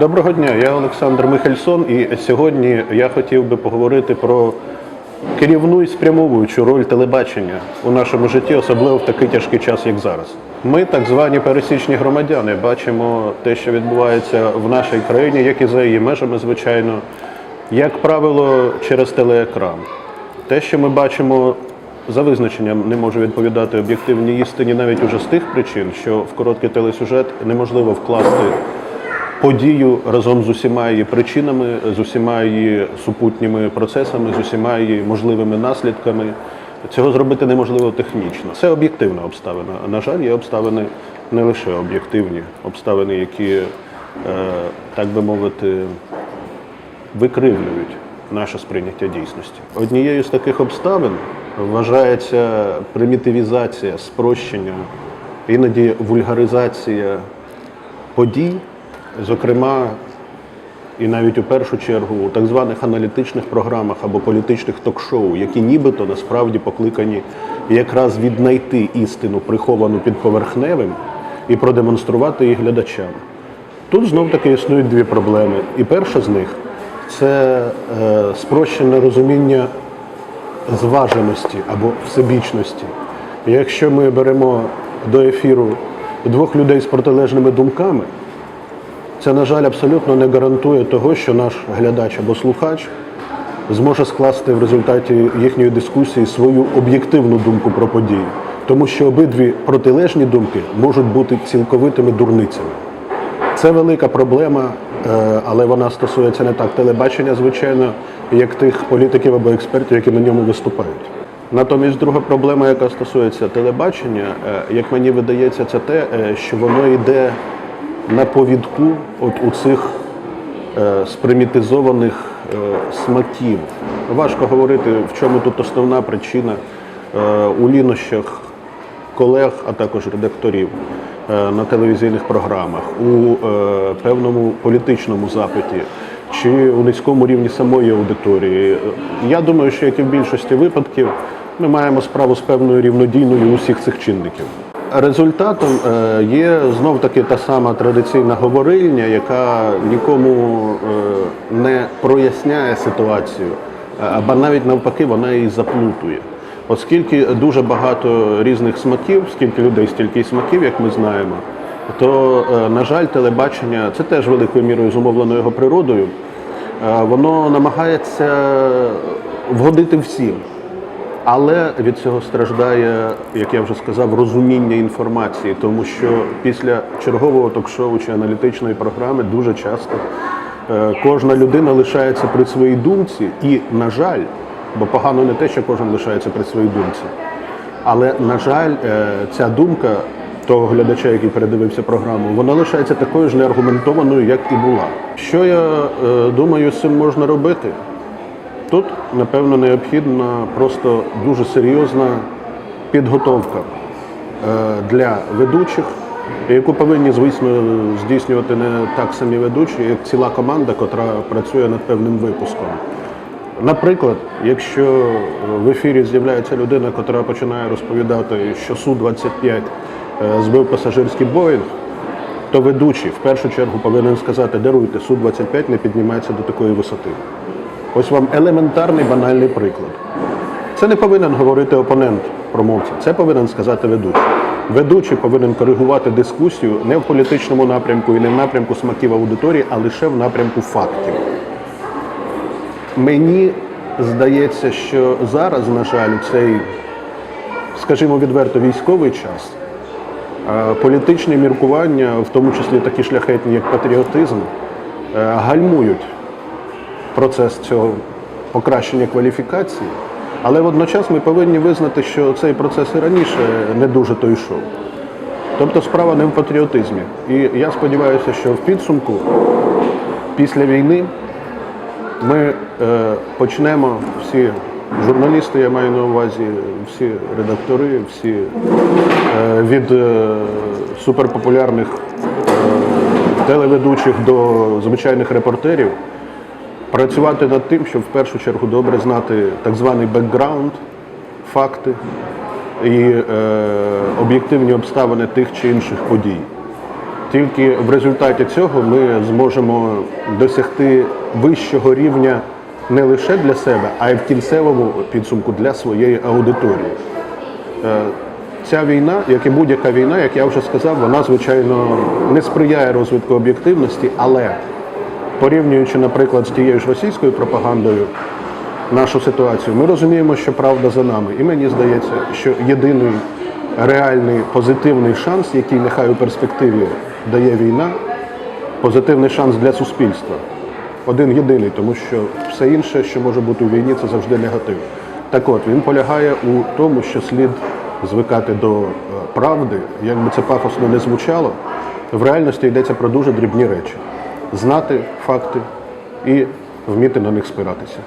Доброго дня, я Олександр Михельсон, і сьогодні я хотів би поговорити про керівну і спрямовуючу роль телебачення у нашому житті, особливо в такий тяжкий час, як зараз. Ми, так звані пересічні громадяни, бачимо те, що відбувається в нашій країні, як і за її межами, звичайно, як правило, через телеекран. Те, що ми бачимо за визначенням, не може відповідати об'єктивній істині навіть уже з тих причин, що в короткий телесюжет неможливо вкласти подію разом з усіма її причинами, з усіма її супутніми процесами, з усіма її можливими наслідками. Цього зробити неможливо технічно. Це об'єктивна обставина. На жаль, є обставини не лише об'єктивні, обставини, які, е, так би мовити, викривлюють наше сприйняття дійсності. Однією з таких обставин вважається примітивізація, спрощення, іноді вульгаризація подій, зокрема, і навіть у першу чергу у так званих аналітичних програмах або політичних ток-шоу, які нібито насправді покликані якраз віднайти істину, приховану під поверхневим, і продемонструвати її глядачам. Тут знов таки існують дві проблеми. І перша з них це е, спрощене розуміння зваженості або всебічності. Якщо ми беремо до ефіру двох людей з протилежними думками, це, на жаль, абсолютно не гарантує того, що наш глядач або слухач зможе скласти в результаті їхньої дискусії свою об'єктивну думку про події. Тому що обидві протилежні думки можуть бути цілковитими дурницями. Це велика проблема, е, але вона стосується не так телебачення, звичайно, як тих політиків або експертів, які на ньому виступають. Натомість друга проблема, яка стосується телебачення, е, як мені видається, це те, е, що воно йде на повідку от у цих е, спримітизованих е, смаків. Важко говорити, в чому тут основна причина е, у лінощах колег, а також редакторів е, на телевізійних програмах, у е, певному політичному запиті чи у низькому рівні самої аудиторії. Я думаю, що як і в більшості випадків, ми маємо справу з певною рівнодійною усіх цих чинників. Результатом е, є знов таки та сама традиційна говорильня, яка нікому е, не проясняє ситуацію, або навіть навпаки вона її заплутує. Оскільки дуже багато різних смаків, скільки людей, стільки й смаків, як ми знаємо, то, е, на жаль, телебачення це теж великою мірою зумовлено його природою. е, Воно намагається вгодити всім. Але від цього страждає, як я вже сказав, розуміння інформації, тому що після чергового ток-шоу чи аналітичної програми дуже часто е, кожна людина лишається при своїй думці, і, на жаль, бо погано не те, що кожен лишається при своїй думці, але, на жаль, е, ця думка того глядача, який передивився програму, вона лишається такою ж неаргументованою, як і була. Що я е, думаю, з цим можна робити? Тут, напевно, необхідна просто дуже серйозна підготовка е, для ведучих, яку повинні, звісно, здійснювати не так самі ведучі, як ціла команда, котра працює над певним випуском. Наприклад, якщо в ефірі з'являється людина, котра починає розповідати, що Су-25 е, збив пасажирський Боїнг, то ведучий в першу чергу повинен сказати, даруйте, Су-25 не піднімається до такої висоти. Ось вам елементарний банальний приклад. Це не повинен говорити опонент промовця, це повинен сказати ведучий. Ведучий повинен коригувати дискусію не в політичному напрямку і не в напрямку смаків аудиторії, а лише в напрямку фактів. Мені здається, що зараз, на жаль, цей, скажімо відверто, військовий час, е, політичні міркування, в тому числі такі шляхетні, як патріотизм, е, гальмують процес цього покращення кваліфікації. Але водночас ми повинні визнати, що цей процес і раніше не дуже то йшов. Тобто справа не в патріотизмі. І я сподіваюся, що в підсумку, після війни, ми е, почнемо всі журналісти, я маю на увазі, всі редактори, всі е, від е, суперпопулярних е, телеведучих до звичайних репортерів, працювати над тим, щоб в першу чергу добре знати так званий бекграунд, факти і е, об'єктивні обставини тих чи інших подій. Тільки в результаті цього ми зможемо досягти вищого рівня не лише для себе, а й в кінцевому підсумку для своєї аудиторії. Е, Ця війна, як і будь-яка війна, як я вже сказав, вона звичайно не сприяє розвитку об'єктивності, але порівнюючи, наприклад, з тією ж російською пропагандою нашу ситуацію, ми розуміємо, що правда за нами. І мені здається, що єдиний реальний позитивний шанс, який нехай у перспективі дає війна, позитивний шанс для суспільства. Один єдиний, тому що все інше, що може бути у війні, це завжди негатив. Так от він полягає у тому, що слід звикати до е, правди, як би це пафосно не звучало, в реальності йдеться про дуже дрібні речі: знати факти і вміти на них спиратися.